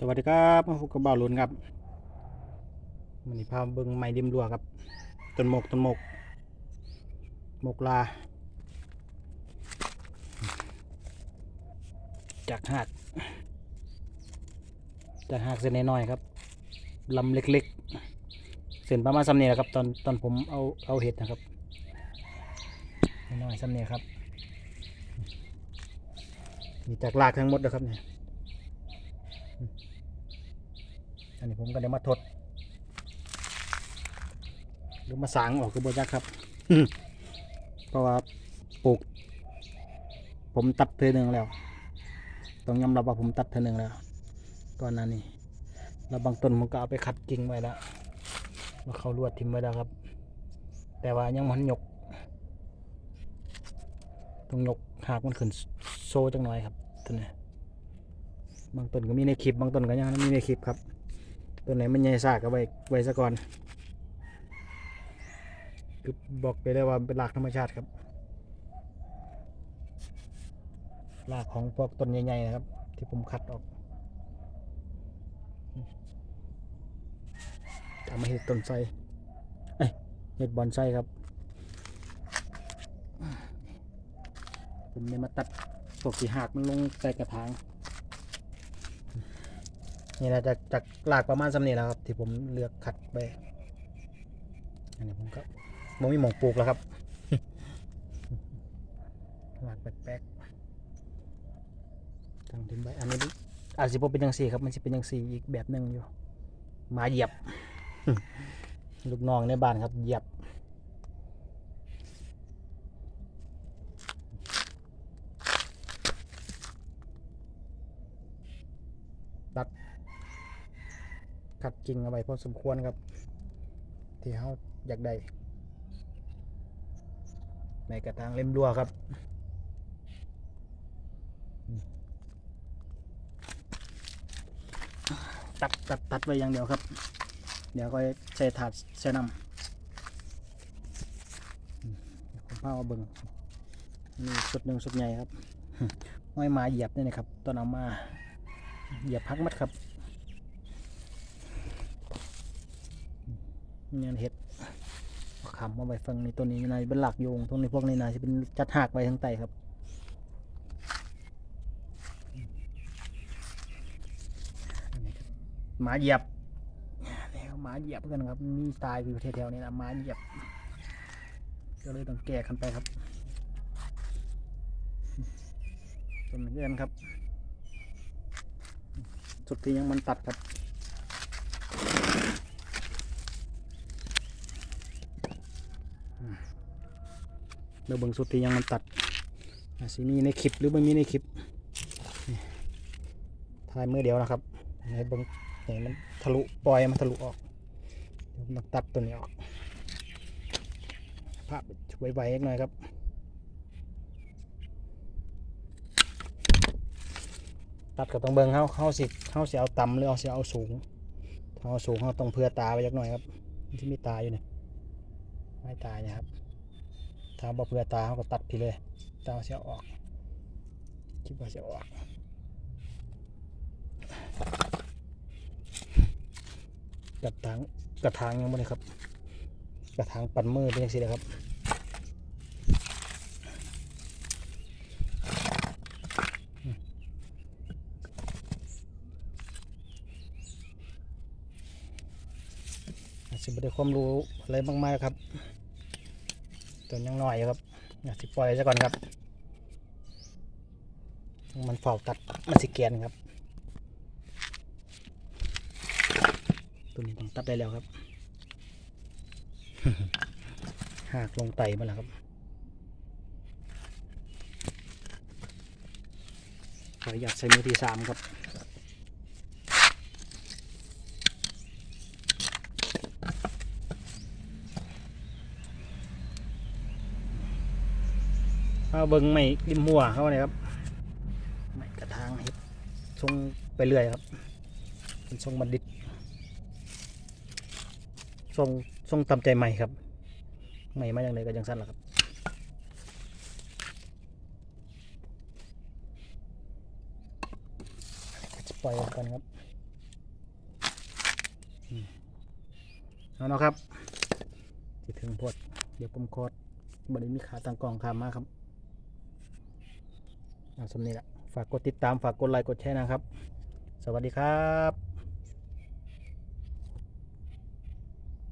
สวัสดีครับมาพบกับบ่าวลุนครับมันนี้พาเบิ่งไม้ริมรัวครับต้นหมกต้นหมกหมกลา จากหาดจากหาดเส้นน้อยๆครับลำเล็กๆ เส้นประมาณซ้ำนี้แหละครับตอนตอนผมเอาเอาเห็ดนะครับน้อยๆซ้ำนี้ครับมีจากลากทั้งหมดนะครับเนี่ย อันนี้ผมก็ได้มาทด หรือมาสางออกคือบจักครับ เพราะว่าปลูก ผมตัดเทอหนึ่งแล้ว ต้องยอมรับว่าผมตัดเทอหนึ่งแล้วก่อนหน้านี้แล้วบางต้นผมก็เอาไปขัดกิ่งไว้แล้วมาเขาลวดทิมไว้แล้วครับ แต่ว่ายังมันหยกต้องยกหากมันขึ้นโซ่จังหน่อยครับต้นนี้บางต้นก็มีในคลิปบางต้นก็ยังมีในคลิปครับ ตัวไหนมันใหญ่ซากก็ไว้ไว้ซะก่อนคือบอกไปเลยว่าเป็นรากธรรมชาติครับรากของพวกต้นใหญ่ๆนะครับ ที่ผมคัดออกทำมาเห็ดต้นไทรเอ้ยเห็ดบอนไซครับ ผมเนี่ยมาตัดพวกสีหากมันลงใส่กระถาง นี่นะจากจากหลากประมาณสำนี้แล้วครับที่ผมเลือกขัดไปอันนี้ผมก็มมีหมองปลูกแล้วครับหลากแป๊กๆตั้งทิ้งไว้อันนี้อาจจะเป็นยังสี่ครับมันจะเป็นยังสี่อีกแบบหนึ่งอยู่มาเหยียบ ลูกน้องในบ้านครับเหยียบตัด ขัดกิ่งเอาไว้พอสมควรครับ ที่เขาอยากได้ในกระถางเล่มรัวครับตัดตัดตัดไว้อย่างเดียวครับ เดี๋ยวก็ใส่ถาดใส่น้ำผมพามาเบิ่งนี่สุดหนึ่งสุดใหญ่ครับห้อยมาเหยียบนี่นะครับต้นเอามาเหยียบพักมัดครับ เนี่ยเห็ดเอาขำมาไว้ฟังในตัวนี้นายเป็นหลักโยงตรงในพวกในนายจะเป็นจัดหักไว้ทั้งไตครับครับหมาเหยียบนี่ครับหมาเหยียบกันครับมีตายอยู่แถวๆนี้นะหมาเหยียบก็เลยต้องแก้กันไปครับต้นเงื่อนครับ สุดที่ยังมันตัดครับอืม เดี๋ยวเบิ่งสุดที่ยังมันตัดอาจสิมีในคลิปหรือไม่มีในคลิปนี่ถ่ายมือเดียวนะครับให้เบิ่งให้มันทะลุปล่อยมันทะลุออกเดี๋ยวผมต้องตัดตัวนี้ออกภาพช่วยไว้หน่อยครับตัดก็ต้องเบิ่งเขาเขาสิเขาเสิเอาต่ำหรือเอาเสิเอาสูงถ้าเอาสูงเขาต้องเพื่อตาไว้จักหน่อยครับที่มีตาอยู่เนี่ยไม่ตาเนี่ยครับ ถ้าบ่เพื่อตาเขาก็ตัดพี่เลยตาเสิเออกคิดว่าสิเออกกระถางกระถางยังบ่ได้ครับ กระถางปั่นมือเป็นยังสิเลยครับอาจจะไม่ได้ความรู้อะไรมากมายครับ ตัวยังน้อยอยู่ครับอยากสิปล่อยซะก่อนครับ มันเฝ้าตัดมันสิเกียนครับ ตัวนี้ต้องตัดได้แล้วครับหากลงไตมาแล้วครับขออนุญาตใส่มือที่สามครับ เอาเบิ้งไม่ริมหัวเขาเนี่ยครับไม่กระทางเห็ดทรงไปเรื่อยครับ เป็นทรงบัณฑิตทรงทรงตามใจใหม่ครับใหม่มาอย่างไรก็ยังสั้นแหละครับปล่อยกันครับเอาเนาะครับจะถึงพดเดี๋ยวผมโคดบริมีขาตั้งกล่องคามมาครับ สำนี้ละฝากกดติดตามฝากกดไลค์กดแชร์นะครับ สวัสดีครับ